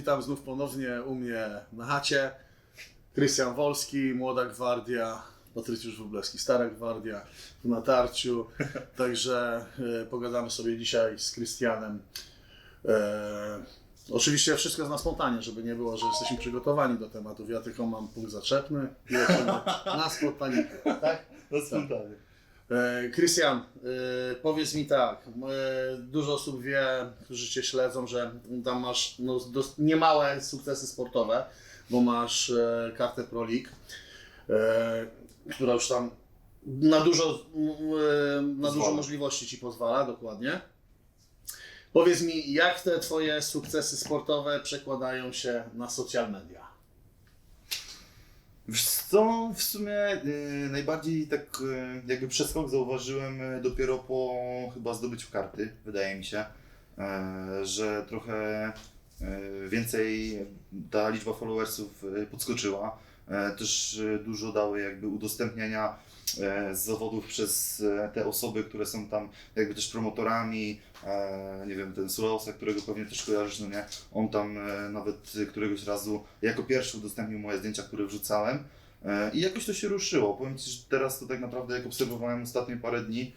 witam znów ponownie u mnie na chacie. Krystian Wolski, Młoda Gwardia, Patrycjusz Wróblewski, Stara Gwardia, tu na tarciu. Także e, pogadamy sobie dzisiaj z Krystianem. E, oczywiście wszystko jest na spontanie, żeby nie było, że jesteśmy przygotowani do tematów. Ja tylko mam punkt zaczepny i lecimy na spontanikę, tak? Na spontanie. E, Krystian, e, powiedz mi tak, e, dużo osób wie, którzy Cię śledzą, że tam masz no, dos- niemałe sukcesy sportowe, bo masz kartę Pro League, która już tam na dużo, na dużo możliwości Ci pozwala, dokładnie. Powiedz mi, jak te Twoje sukcesy sportowe przekładają się na social media? Wiesz co, w sumie y, najbardziej tak y, jakby przeskok zauważyłem y, dopiero po chyba zdobyciu karty, wydaje mi się, że trochę więcej ta liczba followersów podskoczyła. Też dużo dały jakby udostępniania z zawodów przez e, te osoby, które są tam jakby też promotorami, e, nie wiem, ten Suleosa, którego pewnie też kojarzysz, no nie? On tam e, nawet któregoś razu jako pierwszy udostępnił moje zdjęcia, które wrzucałem e, i jakoś to się ruszyło. Powiem Ci, że teraz to tak naprawdę jak obserwowałem ostatnie parę dni,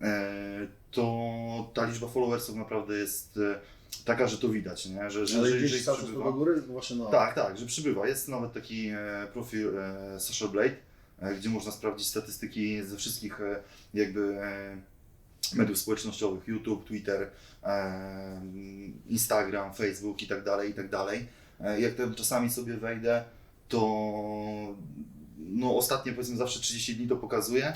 e, to ta liczba followersów naprawdę jest e, taka, że to widać, nie? Że, że, Ale że to przybywa- do góry? Właśnie no. tak, tak, że przybywa. Jest nawet taki e, profil e, Social Blade, e, gdzie można sprawdzić statystyki ze wszystkich e, jakby e, mediów społecznościowych, YouTube, Twitter, e, Instagram, Facebook i tak dalej, i tak dalej. E, jak tam czasami sobie wejdę, to no ostatnie powiedzmy zawsze 30 dni to pokazuje.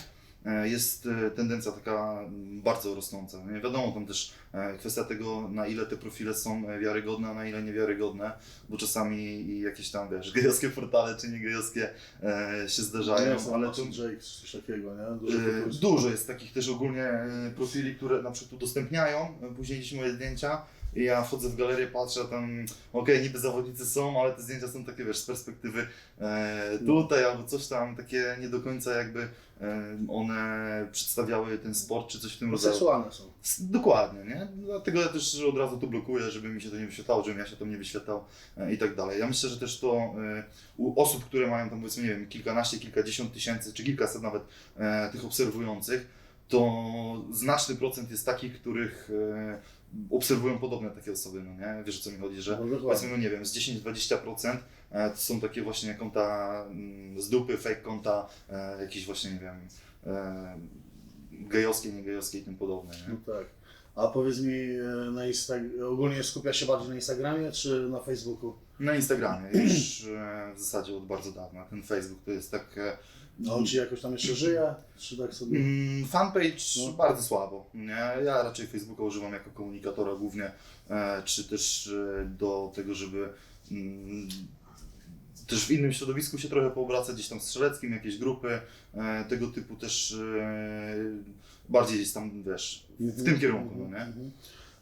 E, Jest e, tendencja taka mm, bardzo rosnąca. Nie wiadomo tam też e, kwestia tego, na ile te profile są wiarygodne, a na ile niewiarygodne bo czasami jakieś tam, wiesz, gejowskie portale czy nie gejowskie e, się zdarzają, Nie, ale to Jake, coś takiego, nie? Dużo dużo jest takich też ogólnie profili, które na przykład udostępniają później gdzieś moje zdjęcia i ja wchodzę w galerię, patrzę, a tam okej, niby zawodnicy są, ale te zdjęcia są takie, wiesz, z perspektywy e, tutaj albo coś tam, takie nie do końca jakby e, one przedstawiały ten sport czy coś w tym No, rodzaju. seksualne są. Dokładnie, nie? Dlatego ja też od razu to blokuję, żeby mi się to nie wyświetlało, żebym ja się tam nie wyświetlał e, i tak dalej. Ja myślę, że też to e, u osób, które mają tam powiedzmy, nie wiem, kilkanaście, kilkadziesiąt tysięcy, czy kilkaset nawet e, tych obserwujących, to znaczny procent jest takich, których e, obserwują podobne takie osoby, no nie? Wiesz o co mi chodzi, że No, powiedzmy, no nie wiem, z 10-20% e, to są takie właśnie konta mm, z dupy, fake konta, e, jakieś właśnie, nie wiem, e, gejowskie, niegejowskie i tym podobne, nie? No tak. A powiedz mi, na Insta- ogólnie skupia się bardziej na Instagramie czy na Facebooku? Na Instagramie już w zasadzie od bardzo dawna. Ten Facebook to jest tak. On ci jakoś tam jeszcze żyje? Czy tak sobie? Mm, fanpage No. bardzo słabo. Nie? Ja raczej Facebooka używam jako komunikatora głównie, e, czy też e, do tego, żeby mm, też w innym środowisku się trochę poobracać, gdzieś tam strzeleckim, jakieś grupy, e, tego typu też bardziej gdzieś tam, wiesz, w tym kierunku, no nie? Mhm.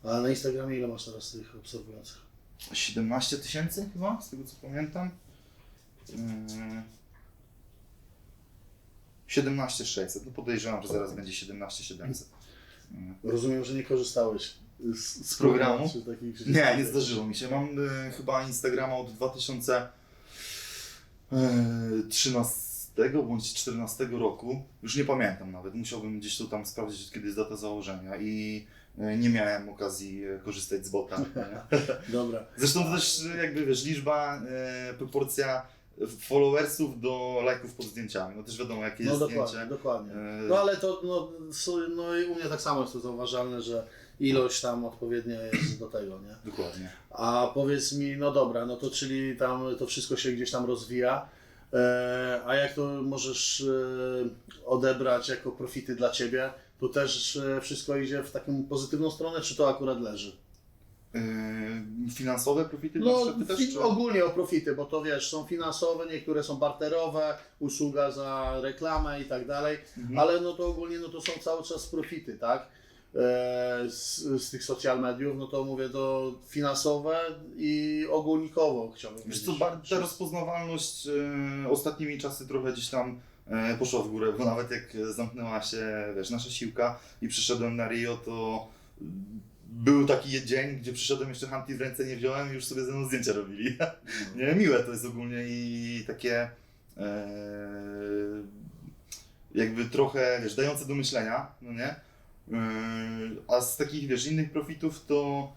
A na Instagramie ile masz teraz tych obserwujących? 17 tysięcy chyba, z tego co pamiętam. Yy, 17 600, no podejrzewam, że zaraz będzie 17 700. Yy. Rozumiem, że nie korzystałeś z, z programu? Takich, Nie, nie zdarzyło mi się. Mam e, chyba Instagrama od 2013 bądź 14 roku. Już nie pamiętam nawet. Musiałbym gdzieś tu tam sprawdzić, kiedy jest data założenia i e, nie miałem okazji e, korzystać z bota. Dobra. Zresztą to też e, jakby wiesz, liczba, e, proporcja followersów do lajków pod zdjęciami. No też wiadomo jakie No jest dokładnie, zdjęcie. dokładnie. E, No ale to, no, no i u mnie tak samo jest to zauważalne, że ilość tam odpowiednia jest do tego, nie? Dokładnie. A powiedz mi, no dobra, no to czyli tam to wszystko się gdzieś tam rozwija. E, a jak to możesz e, odebrać jako profity dla ciebie? Tu też wszystko idzie w taką pozytywną stronę, czy to akurat leży? E, finansowe profity No, też, czy- ogólnie o profity, bo to wiesz, są finansowe, niektóre są barterowe, usługa za reklamę i tak dalej, Mhm. ale no to ogólnie no to są cały czas profity, tak? E, z, z tych social mediów, no to mówię to finansowe i ogólnikowo chciałbym Wiesz co, ta rozpoznawalność e, ostatnimi czasy trochę gdzieś tam e, poszła w górę, bo nawet jak zamknęła się, wiesz, nasza siłka i przyszedłem na Rio, to był taki dzień, gdzie przyszedłem jeszcze Hunty w ręce nie wziąłem i już sobie ze mną zdjęcia robili. nie, miłe to jest ogólnie i takie e, jakby trochę, wiesz, dające do myślenia, no nie? E, a z takich, wiesz, innych profitów to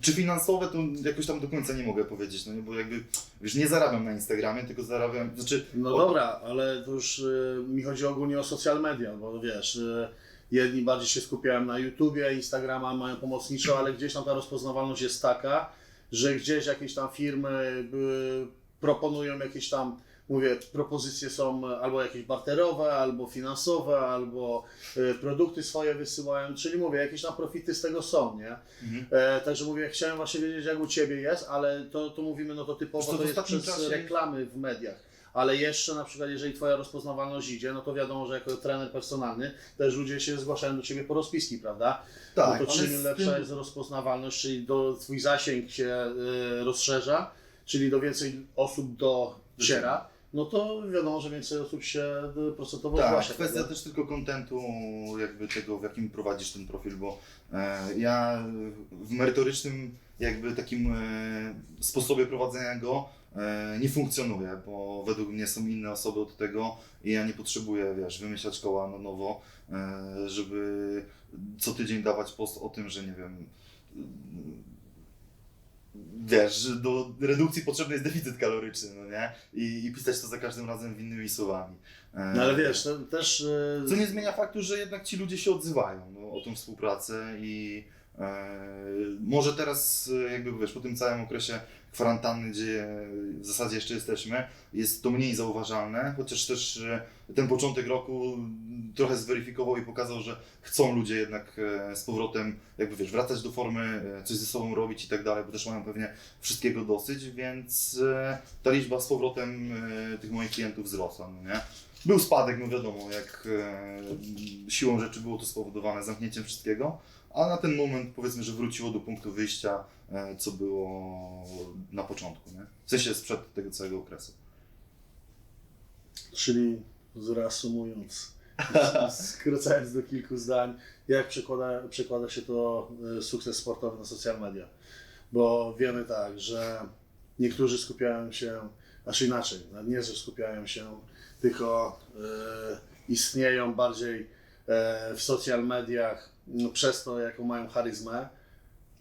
czy finansowe to jakoś tam do końca nie mogę powiedzieć, no nie, bo jakby, wiesz, nie zarabiam na Instagramie, tylko zarabiam, znaczy, No dobra, ale to już y, mi chodzi ogólnie o social media, bo wiesz, y, jedni bardziej się skupiają na YouTubie, Instagrama mają pomocniczo, ale gdzieś tam ta rozpoznawalność jest taka, że gdzieś jakieś tam firmy y, proponują jakieś tam, mówię, propozycje są albo jakieś barterowe, albo finansowe, albo y, produkty swoje wysyłają, czyli mówię, jakieś tam profity z tego są, nie? Mhm. E, także mówię, chciałem właśnie wiedzieć, jak u Ciebie jest, ale to, to mówimy, no to typowo to w jest przez reklamy w mediach. Ale jeszcze na przykład, jeżeli Twoja rozpoznawalność idzie, no to wiadomo, że jako trener personalny też ludzie się zgłaszają do Ciebie po rozpiski, prawda? tak, no to czym lepsza tym- jest rozpoznawalność, czyli do, Twój zasięg się y, rozszerza, czyli do więcej osób dociera, no to wiadomo, że więcej osób się y, procentowo Tak, zgłasza. kwestia prawda? też tylko kontentu, jakby tego, w jakim prowadzisz ten profil, bo e, ja w merytorycznym, jakby takim e, sposobie prowadzenia go nie funkcjonuję, bo według mnie są inne osoby od tego i ja nie potrzebuję, wiesz, wymyślać koła na nowo, e, żeby co tydzień dawać post o tym, że nie wiem. Wiesz, że do redukcji potrzebny jest deficyt kaloryczny, no nie? I, I pisać to za każdym razem innymi słowami. E, No ale wiesz, to, też... co nie zmienia faktu, że jednak ci ludzie się odzywają no, o tą współpracę i e, może teraz e, jakby wiesz, po tym całym okresie kwarantanny, gdzie w zasadzie jeszcze jesteśmy, jest to mniej zauważalne, chociaż też e, ten początek roku trochę zweryfikował i pokazał, że chcą ludzie jednak e, z powrotem jakby wiesz, wracać do formy, coś ze sobą robić i tak dalej, bo też mają pewnie wszystkiego dosyć, więc ta liczba z powrotem tych moich klientów wzrosła, no nie? Był spadek, no wiadomo, jak siłą rzeczy było to spowodowane zamknięciem wszystkiego, a na ten moment powiedzmy, że wróciło do punktu wyjścia, e, co było na początku, nie? W sensie sprzed tego całego okresu. Czyli zreasumując, skrócając do kilku zdań, jak przekłada, przekłada się to y, sukces sportowy na social media? Bo wiemy tak, że niektórzy skupiają się, znaczy inaczej, no nie, że skupiają się, tylko y, istnieją bardziej e, w social mediach no, przez to, jaką mają charyzmę.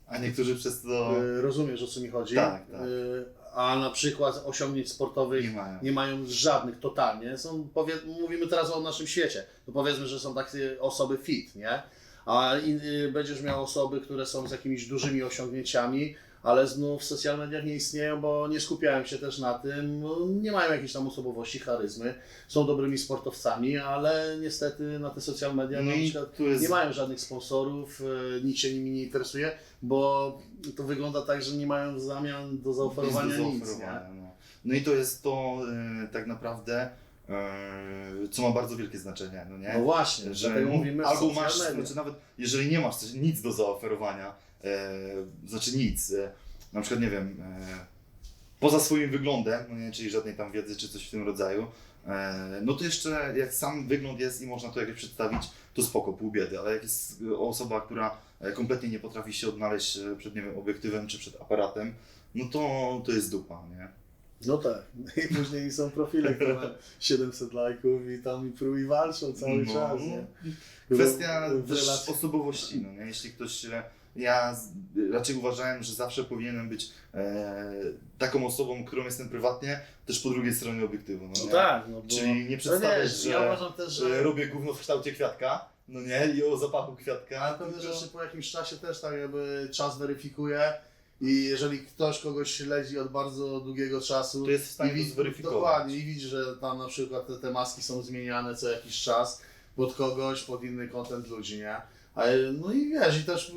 A niektórzy przez to Y, rozumiesz, o co mi chodzi? Tak, tak. Y, a na przykład osiągnięć sportowych nie mają. nie mają żadnych totalnie. Są, powie, mówimy teraz o naszym świecie. To powiedzmy, że są takie osoby fit, nie? A in, y, będziesz miał osoby, które są z jakimiś dużymi osiągnięciami, ale znów w social mediach nie istnieją, bo nie skupiają się też na tym, no, nie mają jakiejś tam osobowości, charyzmy, są dobrymi sportowcami, ale niestety na te social media No jest... nie mają żadnych sponsorów, y, nikt się nimi nie interesuje, bo to wygląda tak, że nie mają w zamian do zaoferowania do nic, no. no i to jest to e, tak naprawdę, e, co ma bardzo wielkie znaczenie, no nie? No właśnie, że mówimy albo masz, znaczy nawet jeżeli nie masz coś, nic do zaoferowania, e, znaczy nic, e, na przykład nie wiem, e, poza swoim wyglądem, no nie, czyli żadnej tam wiedzy czy coś w tym rodzaju, e, no to jeszcze jak sam wygląd jest i można to jakoś przedstawić, to spoko, pół biedy, ale jak jest e, osoba, która e, kompletnie nie potrafi się odnaleźć e, przed, nie wiem, obiektywem czy przed aparatem, no to, to jest dupa, nie? No tak. I później są profile, które mają 700 lajków i tam i prój walczą cały No, czas, nie? Kwestia W- w relacji- osobowości, no nie? Jeśli ktoś, e, ja raczej uważałem, że zawsze powinienem być e, taką osobą, którą jestem prywatnie, też po drugiej stronie obiektywu, no No tak, no bo... Czyli nie no przedstawiać, wiesz, że, ja uważam też, że że... robię gówno w kształcie kwiatka, no nie? I o zapachu kwiatka. Ale pewne tylko- rzeczy po jakimś czasie też tak jakby czas weryfikuje i jeżeli ktoś kogoś śledzi od bardzo długiego czasu To jest w stanie i widzi- zweryfikować. Dokładnie, i widzi, że tam na przykład te, te maski są zmieniane co jakiś czas pod kogoś, pod inny content ludzi, nie? A, no i wiesz, i też y,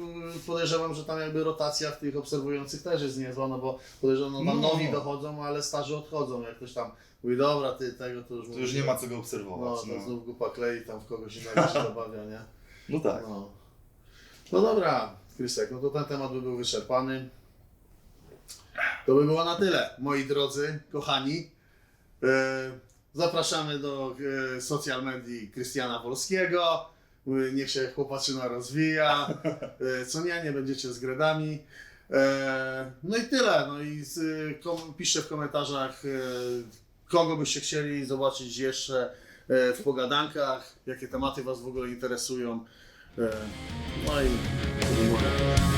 podejrzewam, że tam jakby rotacja w tych obserwujących też jest niezła, no bo podejrzewam, no tam No. nowi dochodzą, ale starzy odchodzą, jak ktoś tam mówi, dobra, ty tego to już... To już nie ma co go No, obserwować. to No, znów gupa klei tam w kogoś innego się zabawia, nie? no tak. No. no dobra, Krystek, no to ten temat by był wyczerpany. To by było na tyle, moi drodzy, kochani. E, zapraszamy do e, social medii Krystiana Wolskiego. Y, niech się chłopaczyna rozwija, y, co nie, nie będziecie z gredami. E, No i tyle, no i y, piszcie w komentarzach, y, kogo byście chcieli zobaczyć jeszcze w pogadankach, jakie tematy Was w ogóle interesują. No i.